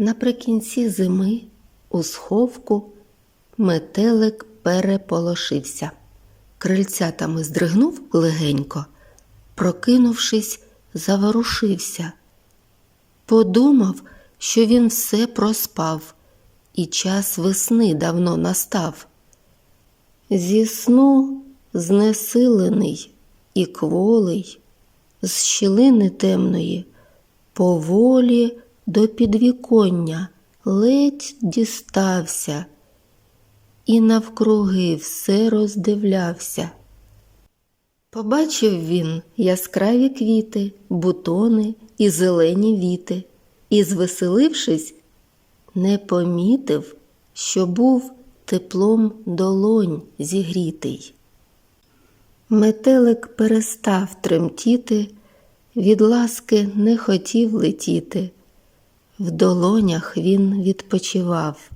Наприкінці зими у сховку метелик переполошився. Крильцятами здригнув легенько, прокинувшись, заворушився. Подумав, що він все проспав, і час весни давно настав. Зі сну знесилений і кволий, з щілини темної, поволі до підвіконня ледь дістався і навкруги все роздивлявся. Побачив він яскраві квіти, бутони і зелені віти, і, звеселившись, не помітив, що був теплом долонь зігрітий. Метелик перестав тремтіти, від ласки не хотів летіти. В долонях він відпочивав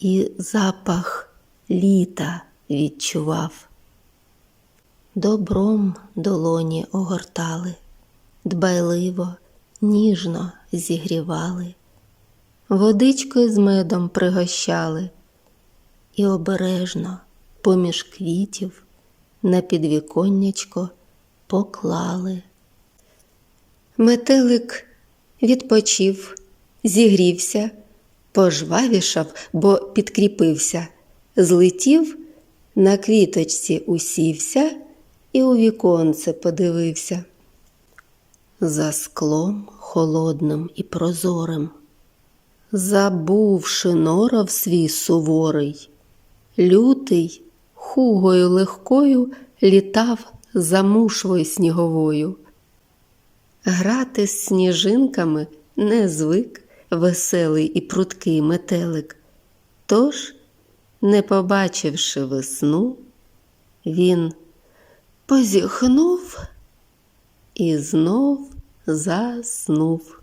і запах літа відчував. Добром долоні огортали, дбайливо, ніжно зігрівали, водичкою з медом пригощали і обережно поміж квітів на підвіконнячко поклали. Метелик відпочив, зігрівся, пожвавішав, бо підкріпився, злетів, на квіточці усівся і у віконце подивився. За склом холодним і прозорим, забувши норов свій суворий, лютий хугою легкою літав за мушвою сніговою. Грати з сніжинками не звик веселий і пруткий метелик. Тож, не побачивши весну, він позіхнув і знов заснув.